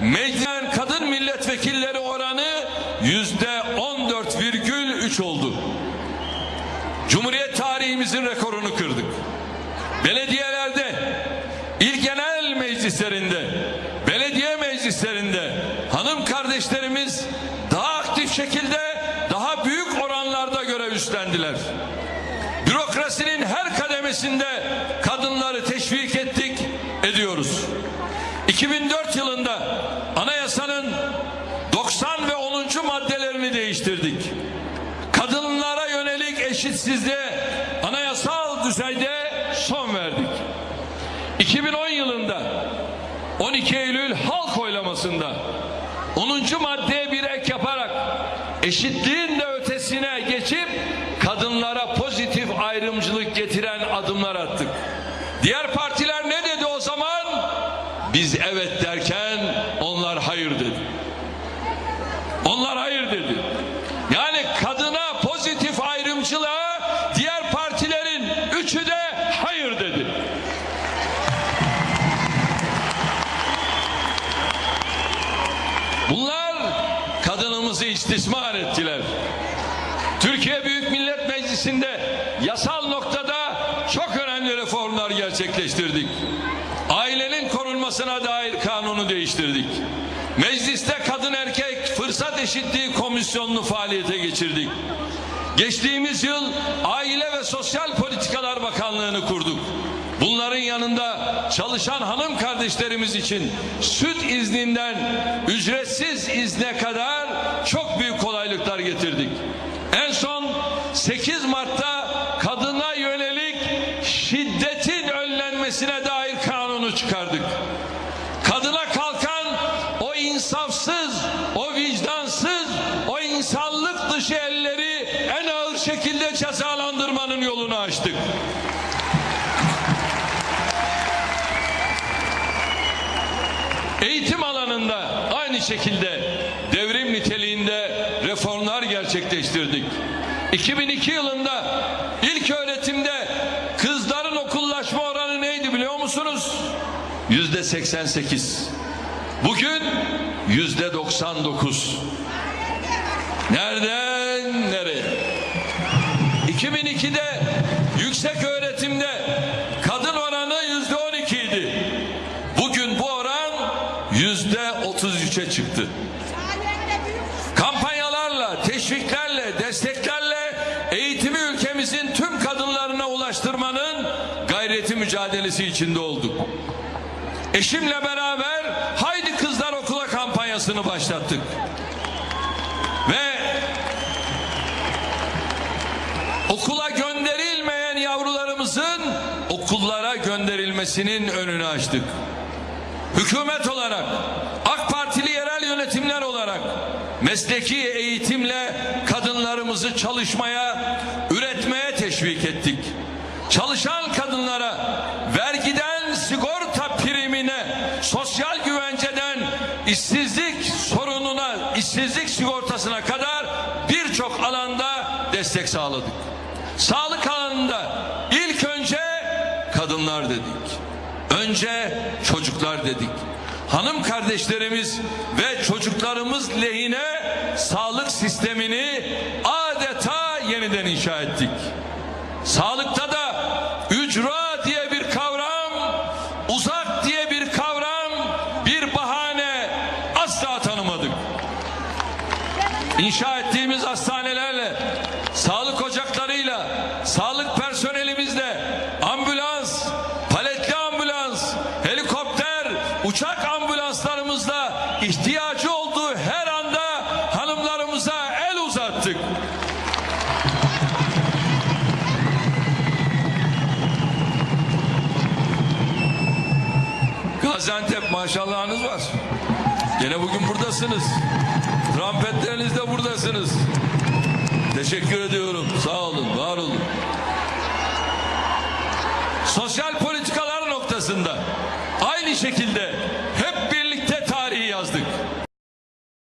meclisten kadın milletvekilleri oranı yüzde 14,3 oldu. Cumhuriyet tarihimizin rekorunu kırdık. Belediyelerde, il genel meclislerinde, belediye meclislerinde hanım kardeşlerimiz daha aktif şekilde daha büyük oranlarda görev üstlendiler. Bürokrasinin her kademesinde kadınları teşvik ettik, ediyoruz. 2004 yılında anayasanın 90 ve 10. maddelerini değiştirdik. Kadınlara yönelik eşitsizliğe anayasal düzeyde son verdik. 2010 yılında 12 Eylül halk oylamasında 10. maddeye bir ek yaparak eşitliğin de ötesine geçip kadınlara pozitif ayrımcılık getiren adımlar attık. Diğer partiler ne dedi o zaman? Biz evet derken Millet Meclisi'nde yasal noktada çok önemli reformlar gerçekleştirdik. Ailenin korunmasına dair kanunu değiştirdik. Mecliste kadın erkek fırsat eşitliği komisyonunu faaliyete geçirdik. Geçtiğimiz yıl Aile ve Sosyal Politikalar Bakanlığı'nı kurduk. Bunların yanında çalışan hanım kardeşlerimiz için süt izninden ücretsiz izne kadar çok büyük kolaylıklar getirdik. En son 8 Mart'ta kadına yönelik şiddetin önlenmesine dair kanunu çıkardık. Kadına kalkan o insafsız, o vicdansız, o insanlık dışı elleri en ağır şekilde cezalandırmanın yolunu açtık. Eğitim alanında aynı şekilde devrim niteliğinde reformlar gerçekleştirdik. 2002 yılında ilk öğretimde Yüzde 88. Bugün yüzde 99. Nereden nereye? 2002'de yüksek öğretimde kadın oranı yüzde 12 idi. Bugün bu oran yüzde 33'e çıktı. Kampanyalarla, teşviklerle, desteklerle eğitimi ülkemizin tüm kadınlarına ulaştırmanın gayreti mücadelesi içinde olduk. Eşimle beraber Haydi Kızlar Okula kampanyasını başlattık. Ve okula gönderilmeyen yavrularımızın okullara gönderilmesinin önünü açtık. Hükümet olarak, AK Partili yerel yönetimler olarak mesleki eğitimle kadınlarımızı çalışmaya, üretmeye teşvik ettik. Çalışan kadınlara vergiden sigorta işsizlik sorununa, işsizlik sigortasına kadar birçok alanda destek sağladık. Sağlık alanında ilk önce kadınlar dedik. Önce çocuklar dedik. Hanım kardeşlerimiz ve çocuklarımız lehine sağlık sistemini adeta yeniden inşa ettik. İnşa ettiğimiz hastanelerle, Gaziantep maşallahınız var. Gene bugün buradasınız. Trompetlerinizde buradasınız. Teşekkür ediyorum. Sağ olun, var olun. Sosyal politikalar noktasında aynı şekilde